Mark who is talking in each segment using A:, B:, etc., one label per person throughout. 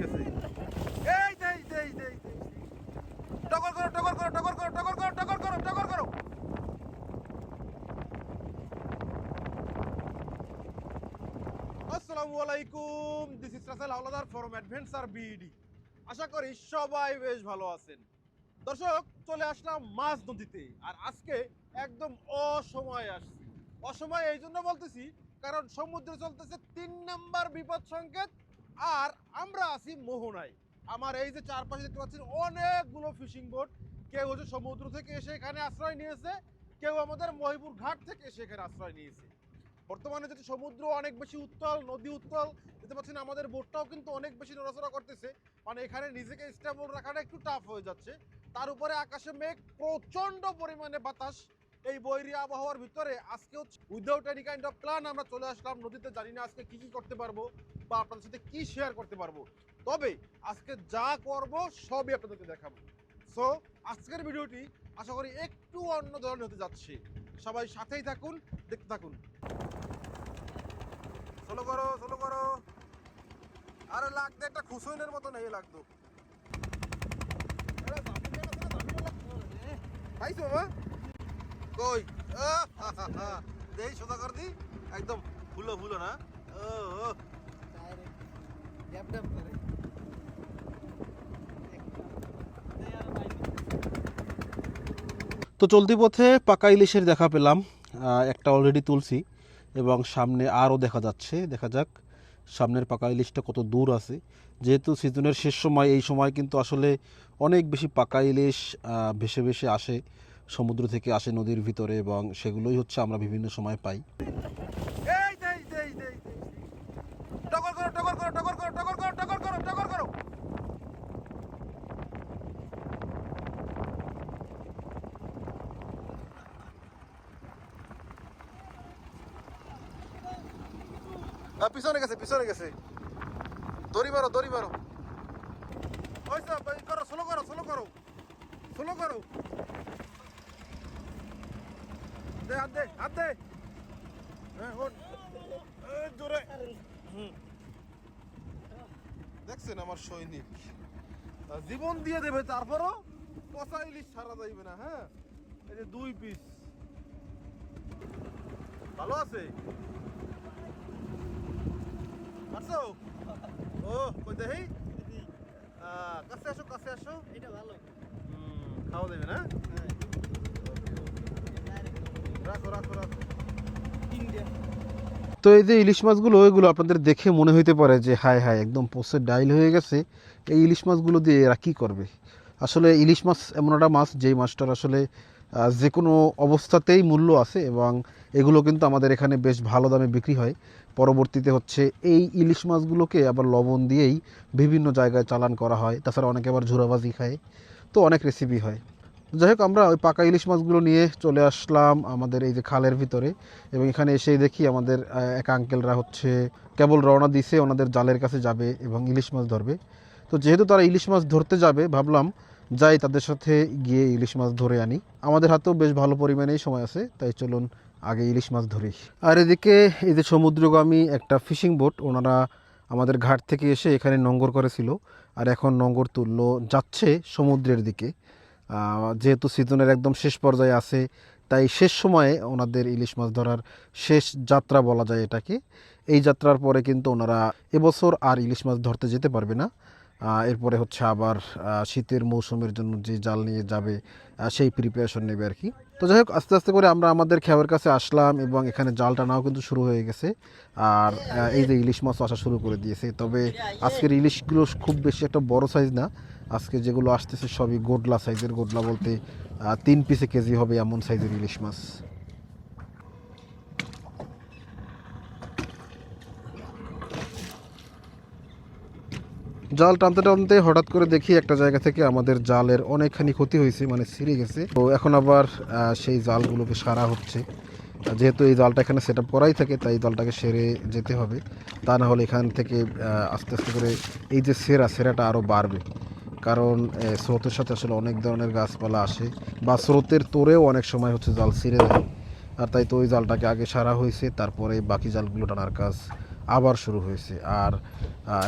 A: গেছে। এই, দেই দেই দেই টকর করো টকর করো টকর করো টকর করো টকর করো টকর করো। আসসালামু আলাইকুম this is Rasel Howlader adventure BD আশা করি সবাই বেশ ভালো আছেন। দর্শক, চলে আসলাম মাছ নদীতে, আর আজকে একদম অসময়ে আসছি। অসময় এই জন্য বলতেছি, কারণ সমুদ্রে চলতেছে তিন নাম্বার বিপদ সংকেত আর আমরা আছি মোহনায়। আমার এই যে চারপাশে দেখতে পাচ্ছেন অনেকগুলো ফিশিং বোট। কেউ হচ্ছে সমুদ্র থেকে এসে এখানে আশ্রয় নিয়েছে, কেউ আমাদের মহিপুর ঘাট থেকে এসে এখানে আশ্রয় নিয়েছে। বর্তমানে যেহেতু সমুদ্র অনেক বেশি উত্তল, নদী উত্তল, দেখতে পাচ্ছেন আমাদের বোটটাও কিন্তু অনেক বেশি নড়াচড়া করতেছে। মানে এখানে নিজেকে স্টেবল রাখাটা একটু টাফ হয়ে যাচ্ছে। তার উপরে আকাশে মেঘ প্রচণ্ড পরিমাণে বাতাস। এই বৈরী আবহাওয়ার ভিতরে আজকে হচ্ছে without any kind of plan আমরা চলে আসলাম। নদীতে জানি না আজকে কি কি করতে পারব বা আপনাদের সাথে কি শেয়ার করতে পারব। তবে আজকে যা করব সবই আপনাদেরকে দেখাবো। সো আজকের ভিডিওটি আশা করি একটু অন্য ধরনের হতে যাচ্ছে। সবাই সাথেই থাকুন, দেখতে থাকুন। চলো করো চলো করো। আরে লাগতো একটা খুশইনের মতো নেই লাগতো। পাইছো, বাবা? কই। দেই সোজা কর দি, একদম ফুলো ফুলো না। ও
B: তো চলতি পথে পাকা ইলিশের দেখা পেলাম। একটা অলরেডি তুলছি এবং সামনে আরও দেখা যাচ্ছে। দেখা যাক সামনের পাকা ইলিশটা কত দূর আছে। যেহেতু সিজনের শেষ সময়, এই সময় কিন্তু আসলে অনেক বেশি পাকা ইলিশ ভেসে ভেসে আসে। সমুদ্র থেকে আসে নদীর ভিতরে এবং সেগুলোই হচ্ছে আমরা বিভিন্ন সময় পাই।
A: পিছনে গেছে পিছনে গেছে। দড়ি মারো দড়ি মারো। করো স্লো করো স্লো করো। স্লো করো। দে হাত দে হাত দে। হ্যাঁ ওঠ। জোরে। হুম। দেখছেন আমার সৈনিক। জীবন দিয়ে দেবে তারপরও পচা ইলিশ ছাড়া যাইবে না হ্যাঁ? এই যে দুই পিস ভালো আছে? পারছ? ও কই দেহি? কাছে আসো কাছে আসো।
C: এটা ভালো।
A: হুম, খাওয়া দেবে না?
C: তিনটে
B: তো এই যে ইলিশ মাছগুলো, এগুলো আপনাদের দেখে মনে হইতে পারে যে, হায় হায়, একদম পোষের ডাইল হয়ে গেছে। এই ইলিশ মাছগুলো দিয়ে এরা কী করবে? আসলে ইলিশ মাছ এমন একটা মাছ, যেই মাছটার আসলে যে কোনো অবস্থাতেই মূল্য আছে এবং এগুলো কিন্তু আমাদের এখানে বেশ ভালো দামে বিক্রি হয়। পরবর্তীতে হচ্ছে এই ইলিশ মাছগুলোকে আবার লবণ দিয়েই বিভিন্ন জায়গায় চালান করা হয়। তাছাড়া অনেকে আবার ঝুরাবাজি খায়। তো অনেক রেসিপি হয়। যাই হোক, আমরা ওই পাকা ইলিশ মাছগুলো নিয়ে চলে আসলাম আমাদের এই যে খালের ভিতরে। এবং এখানে এসে দেখি আমাদের এক আঙ্কেলরা হচ্ছে কেবল রওনা দিছে, ওনাদের জালের কাছে যাবে এবং ইলিশ মাছ ধরবে। তো যেহেতু তারা ইলিশ মাছ ধরতে যাবে, ভাবলাম যাই তাদের সাথে গিয়ে ইলিশ মাছ ধরে আনি। আমাদের হাতেও বেশ ভালো পরিমাণেই সময় আছে, তাই চলুন আগে ইলিশ মাছ ধরি। আর এদিকে এই যে সমুদ্রগামী একটা ফিশিং বোট, ওনারা আমাদের ঘাট থেকে এসে এখানে নঙ্গর করেছিল। আর এখন নোঙ্গর তুললো, যাচ্ছে সমুদ্রের দিকে। যেহেতু সিজনের একদম শেষ পর্যায়ে আছে, তাই শেষ সময়ে ওনাদের ইলিশ মাছ ধরার শেষ যাত্রা বলা যায় এটাকে। এই যাত্রার পরে কিন্তু ওনারা এবছর আর ইলিশ মাছ ধরতে যেতে পারবে না। এরপরে হচ্ছে আবার শীতের মৌসুমের জন্য যে জাল নিয়ে যাবে সেই প্রিপারেশন নেবে আর কি। তো যাই হোক, আস্তে আস্তে করে আমরা আমাদের খেয়ার কাছে আসলাম এবং এখানে জাল টানাও কিন্তু শুরু হয়ে গেছে। আর এই যে ইলিশ মাছও আসা শুরু করে দিয়েছে। তবে আজকের ইলিশগুলো খুব বেশি একটা বড় সাইজ না। আজকে যেগুলো আসতেছে সবই গোডলা সাইজের গোডলা বলতে তিন পিসে কেজি হবে এমন সাইজের ইলিশ মাছ। জাল টানতে টানতে হঠাৎ করে দেখি একটা জায়গা থেকে আমাদের জালের অনেকখানি ক্ষতি হয়েছে মানে ছিঁড়ে গেছে। তো এখন আবার সেই জালগুলোকে সারা হচ্ছে। যেহেতু এই জালটা এখানে সেট আপ করাই থাকে, তাই জালটাকে সেরে যেতে হবে। তা না হলে এখান থেকে আস্তে আস্তে করে এই যে সেরা, সেরাটা আরও বাড়বে। কারণ স্রোতের সাথে আসলে অনেক ধরনের গাছপালা আসে বা স্রোতের তোরেও অনেক সময় হচ্ছে জাল ছিঁড়ে যায়। আর তাই তো ওই জালটাকে আগে সারা হয়েছে, তারপরে বাকি জালগুলো টানার কাজ
D: আবার শুরু হয়েছে। আর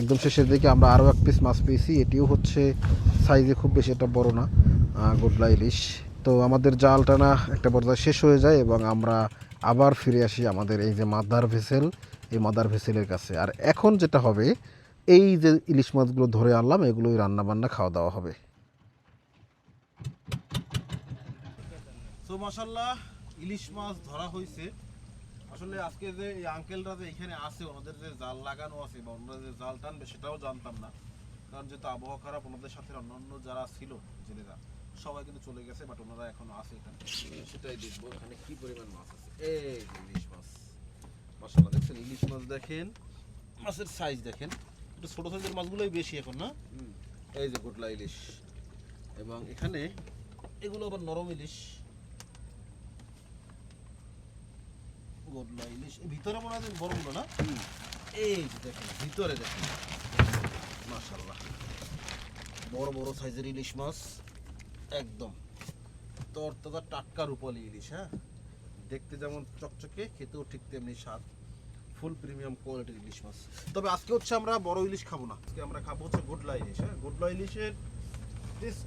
D: একদম শেষের দিকে আমরা আরও এক পিস মাছ পেয়েছি, এটিও হচ্ছে সাইজে খুব বেশি একটা বড় না গোডলা ইলিশ। তো আমাদের জাল টানা একটা পর্যায়ে শেষ হয়ে যায় এবং আমরা আবার ফিরে আসি আমাদের এই যে মাদার ভেসেল, এই মাদার ভেসেলের কাছে। আর এখন যেটা হবে এই যে ইলিশ মাছগুলো ধরে আনলাম, এগুলোই রান্না বান্না খাওয়া দাওয়া হবে।
B: তো ইলিশ মাছ ধরা হয়েছে। আসলে আজকে যে এই আঙ্কেলরা যে এখানে আছে, ওনাদের যে জাল লাগানো আছে বা ওনারা যে জাল টানবে সেটাও জানতাম না। কারণ যেহেতু আবহাওয়া খারাপ, ওনাদের সাথে অন্যান্য যারা ছিল, জেলেরা, সবাই কিন্তু চলে গেছে বাট ওনারা এখনও আছে এখানে। সেটাই দেখব এখানে কি পরিমাণ মাছ আছে। এই ইলিশ মাছ। মাশাল্লাহ দেখছেন ইলিশ মাছ দেখেন, মাছের সাইজ দেখেন। একটু ছোট সাইজের মাছগুলোই বেশি এখন না? এই যে গোটলা ইলিশ। এবং এখানে এগুলো আবার নরম ইলিশ। ইলিশ। ভিতরে মনে হয় যে না? এই যে দেখেন ভিতরে দেখেন। মাশাল্লাহ বড় বড় সাইজের ইলিশ মাছ। একদম। তর তাজা টাটকা রূপালি ইলিশ হ্যাঁ? দেখতে যেমন চকচকে খেতেও ঠিক তেমনি স্বাদ। ফুল প্রিমিয়াম কোয়ালিটির ইলিশ মাছ। তবে আজকে হচ্ছে আমরা বড় ইলিশ খাব না। আজকে আমরা খাব হচ্ছে গোডলা ইলিশ হ্যাঁ? গোডলা ইলিশের টেস্ট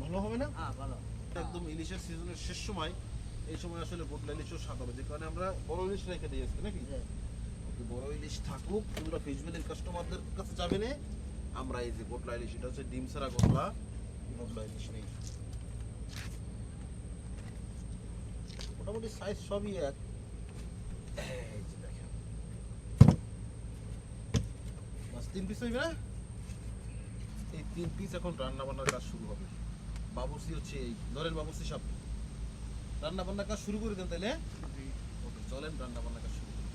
B: ভালো হবে না? ভালো। একদম ইলিশের সিজনের শেষ সময় এই সময় আসলে গোডলা ইলিশও স্বাদ হবে। যে কারণে আমরা বড় ইলিশ রেখে দিই আজকে নাকি? ওকে, বড় ইলিশ থাকুক তোমরা ভ্যালির কাস্টমারদের কাছে যাবে না। আমরা এই যে গোডলা ইলিশ এটা হচ্ছে ডিম সারা গোডলা গোডলা ইলিশ নেই। মোটামুটি সাইজ সবই এক এই যে দেখেন বাস তিন পিস হইবে না? এই তিন পিস এখন রান্না বান্নার কাজ শুরু হবে। বাবুসি হচ্ছে এই ধরেন বাবুসি সব। রান্না বান্নার কাজ শুরু করে দেন তাহলে ওকে চলেন রান্না বান্নার কাজ শুরু করি।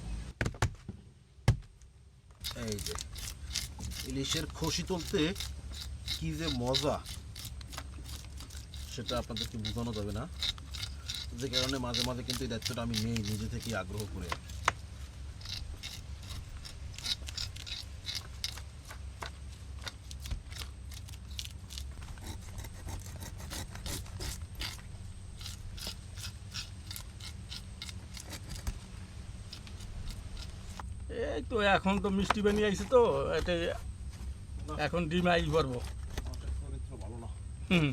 B: এই যে ইলিশের খসি তুলতে কি যে মজা সেটা আপনাদেরকে বোঝানো যাবে না। যে কারণে মাঝে মাঝে কিন্তু এই দায়িত্বটা আমি নেই নিজে থেকেই আগ্রহ করে।
E: এই তো এখন তো মিষ্টি বানিয়ে আইছে তো এটা এখন ডিম আই পারব
B: না
E: হুম।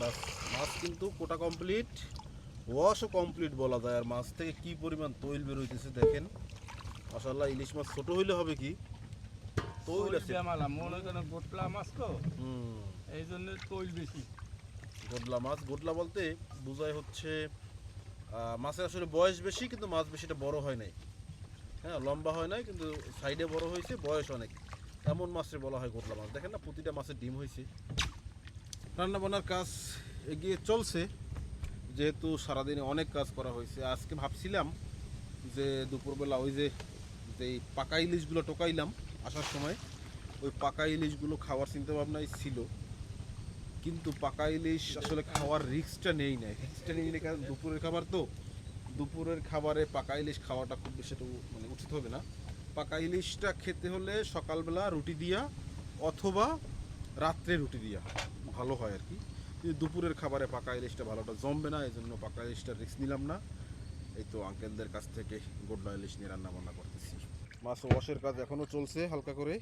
B: বাস মাছ কিন্তু কোটা কমপ্লিট ওয়াশও কমপ্লিট বলা যায়। আর মাছ থেকে কি পরিমাণ তৈল বের হইতেছে দেখেন। মাশাল্লাহ ইলিশ মাছ ছোট হইলে হবে কি? তৈল আছে।
E: মালা মনে করেন গোটলা মাছ তো।
B: হুম।
E: এই জন্য তৈল বেশি।
B: গোডলা মাছ গোডলা বলতে বোঝায় হচ্ছে মাছের আসলে বয়স বেশি, কিন্তু মাছ বেশিটা বড় হয় নাই। হ্যাঁ লম্বা হয় নাই, কিন্তু সাইডে বড় হয়েছে, বয়স অনেক। এমন মাছের বলা হয় গোডলা মাছ। দেখেন না, প্রতিটা মাছের ডিম হয়েছে। রান্না বান্নার কাজ এগিয়ে চলছে, যেহেতু সারাদিনে অনেক কাজ করা হয়েছে। আজকে ভাবছিলাম যে দুপুরবেলা ওই যে এই পাকা ইলিশগুলো টোকাইলাম আসার সময়, ওই পাকা ইলিশগুলো খাওয়ার চিন্তা ভাবনাই ছিল। কিন্তু পাকা ইলিশ আসলে খাওয়ার রিস্কটা নেই না রিস্কটা নেই না কারণ দুপুরের খাবার তো। দুপুরের খাবারে পাকা ইলিশ খাওয়াটা খুব বেশি একটু মানে উচিত হবে না। পাকা ইলিশটা খেতে হলে সকালবেলা রুটি দিয়া অথবা রাত্রে রুটি দিয়া ভালো হয় আর কি। কিন্তু দুপুরের খাবারে পাকা ইলিশটা ভালোটা জমবে না এই জন্য পাকা ইলিশটা রিস্ক নিলাম না। এই তো আঙ্কেলদের কাছ থেকে গোডলা ইলিশ নিয়ে রান্না বান্না করতেছি। মাছ ওয়াশের কাজ এখনও চলছে হালকা করে।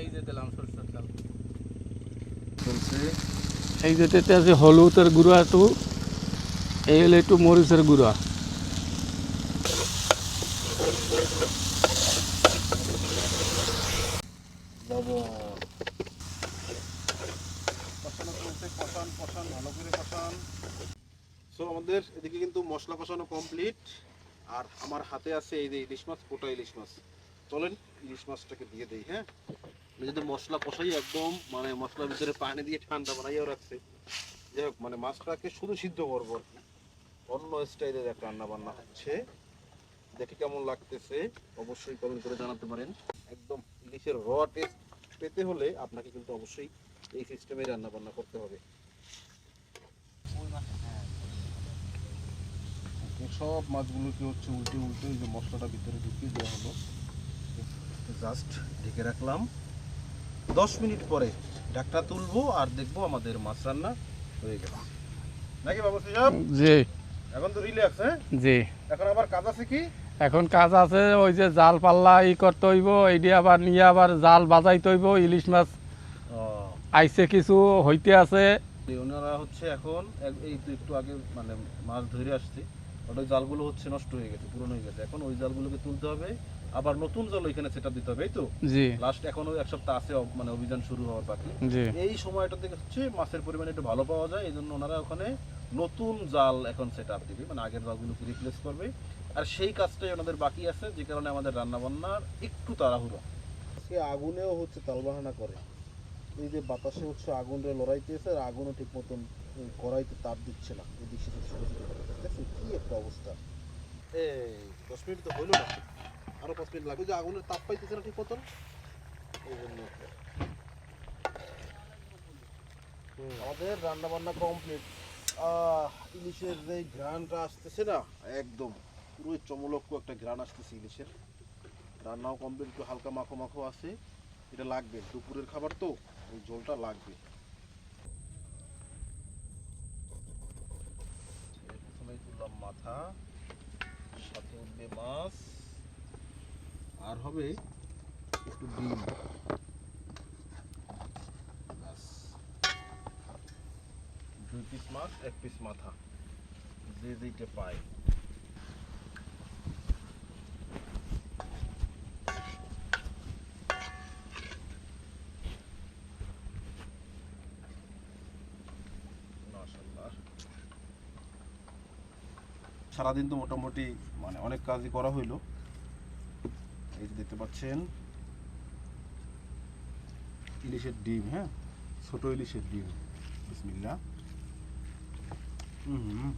E: এই যে দিলাম সরষের তেল। এই যে আছে হলুদের গুঁড়া একটু এই হলো একটু মরিচের গুঁড়া।
B: সো আমাদের এদিকে কিন্তু মশলা কষানো কমপ্লিট আর আমার হাতে আছে এই যে ইলিশ মাছ কোটা ইলিশ মাছ। চলেন ইলিশ মাছটাকে দিয়ে দেই হ্যাঁ? যদি মশলা কষাই একদম মানে মশলার ভিতরে পানি দিয়ে ঠান্ডা বানাইও রাখছে, যাই হোক মানে মাছটাকে শুধু সিদ্ধ করব আর কি। অন্য স্টাইলের এক রান্না বান্না হচ্ছে। দেখে কেমন লাগতেছে, অবশ্যই কমেন্ট করে জানাতে পারেন। একদম ইলিশের র টেস্ট পেতে হলে আপনাকে কিন্তু অবশ্যই এই সিস্টেমে রান্না বান্না করতে হবে। সব মাছগুলোকে হচ্ছে উল্টে উল্টে যে মশলাটা ভিতরে ঢুকিয়ে দেওয়া হলো, জাস্ট ঢেকে রাখলাম। দশ মিনিট পরে ডাকটা তুলবো আর দেখব আমাদের মাছ রান্না হয়ে গেছে।
F: নাকি বাবু সাহেব
E: জি।
F: এখন তো রিল্যাক্স হ্যাঁ?
E: জি।
F: এখন আবার কাজ আছে কি?
E: এখন কাজ আছে ওই যে জাল পাল্লা ই করতে হইব এইটি আবার নিয়ে আবার জাল বাজাইতে হইব ইলিশ মাছ। আইসে কিছু হইতে আছে।
B: ওনারা হচ্ছে এখন এই তো একটু আগে মানে মাছ ধরে আসছে ওটা ওই জালগুলো হচ্ছে নষ্ট হয়ে গেছে পুরনো হয়ে গেছে। এখন ওই জালগুলোকে তুলতে হবে আবার নতুন জাল ওইখানে সেটা দিতে হবে এই তো?
E: জি।
B: লাস্ট এখনও এক সপ্তাহ আছে মানে অভিযান শুরু হওয়ার বাকি।
E: জি।
B: এই সময়টা থেকে হচ্ছে মাছের পরিমাণ একটু ভালো পাওয়া যায় এই জন্য ওনারা ওখানে নতুন জাল এখন সেট আপ দিবে। মানে আগের জালগুলোকে রিপ্লেস করবে। আর সেই কাজটাই ওনাদের বাকি আছে যে কারণে আমাদের রান্না বান্নার একটু তাড়াহুড়ো। সে আগুনেও হচ্ছে তালবাহানা করে। এই যে বাতাসে হচ্ছে আগুনরে লড়াইতেছে আর আগুনও ঠিক মতন কড়াইতে তাপ দিচ্ছে না। এই দিকটা ছোটো ছোটো করে কি একটা অবস্থা। এই দশ মিনিট তো হইল না। আরও পাঁচ মিনিট লাগবে। যে আগুনের তাপ পাইতেছে না ঠিক মতন? আমাদের রান্না বান্না কমপ্লিট ইলিশের যে ঘ্রাণটা আসতেছে না, একদম পুরো চমলক্য একটা ঘ্রাণ আসতেছে ইলিশের। রান্নাও কমপ্লিট একটু হালকা মাখো মাখো আছে। এটা লাগবে। দুপুরের খাবার তো, ওই জলটা লাগবে। প্রথমেই তুললাম মাথা, সাথে উঠবে মাছ। আর হবে একটু ডিম। দুই পিস মাছ, এক পিস মাথা। যে যেইটা পায়। সারাদিন তো মোটামুটি মানে অনেক কাজই করা হইল। পাচ্ছেন ইলিশের ডিম হ্যাঁ? ছোট ইলিশের ডিম। বিসমিল্লাহ। হুম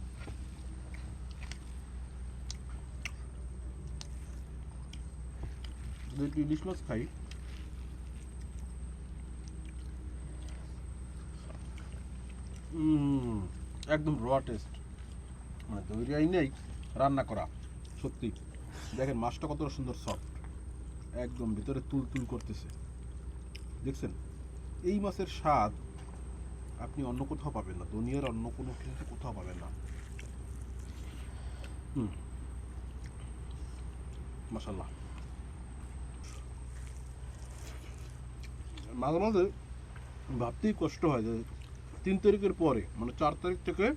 B: ইলিশ মাছ খাই। একদম র টেস্ট মানে দইরিয়াই নেই, রান্না করা, সত্যি। দেখেন মাছটা কত সুন্দর সফট একদম ভিতরে তুল তুল করতেছে। দেখছেন? এই মাছের স্বাদ আপনি অন্য কোথাও পাবেন না। দুনিয়ার অন্য কোনো কিন্তু কোথাও পাবেন না। হুম। মাসাল্লাহ মাঝে মাঝে ভাবতেই কষ্ট হয় যে তিন তারিখের পরে মানে চার তারিখ থেকে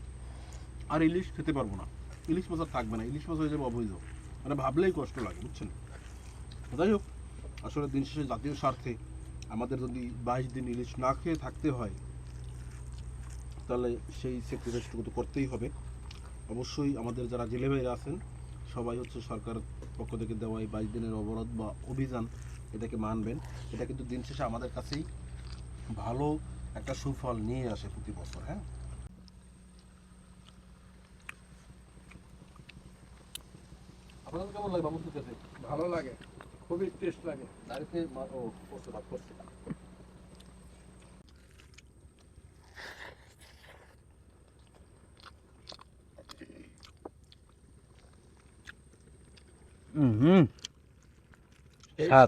B: আর ইলিশ খেতে পারব না। ইলিশ মাছ আর থাকবে না। ইলিশ মাছ হয়ে যাবে অবৈধ। মানে ভাবলেই কষ্ট লাগে, বুঝছেন? যাই হোক আসলে দিন শেষে জাতীয় স্বার্থে আমাদের যদি বাইশ দিন ইলিশ না খেয়ে থাকতে হয় তাহলে সেই স্যাক্রিফাইসটুকু তো করতেই হবে। অবশ্যই আমাদের যারা জেলে ভাইরা আছেন সবাই হচ্ছে সরকার পক্ষ থেকে দেওয়া এই বাইশ দিনের অবরোধ বা অভিযান এটাকে মানবেন। এটা কিন্তু দিন শেষে আমাদের কাছেই ভালো একটা সুফল নিয়ে আসে প্রতি বছর হ্যাঁ? আপনাদের কেমন লাগে? কাছে
E: ভালো লাগে। খুবই টেস্ট লাগে।
B: হ্যাঁ।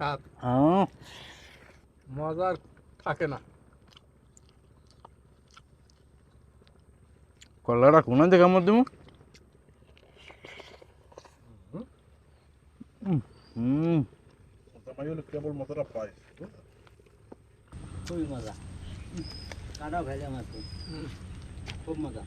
E: মজার থাকে না।
B: কলাটা কোন জায়গার মধ্যে হুম। কেবল মতটা পায়।
A: খুবই মজা। কাটা ভেজা মাছ খুব। খুব মজা।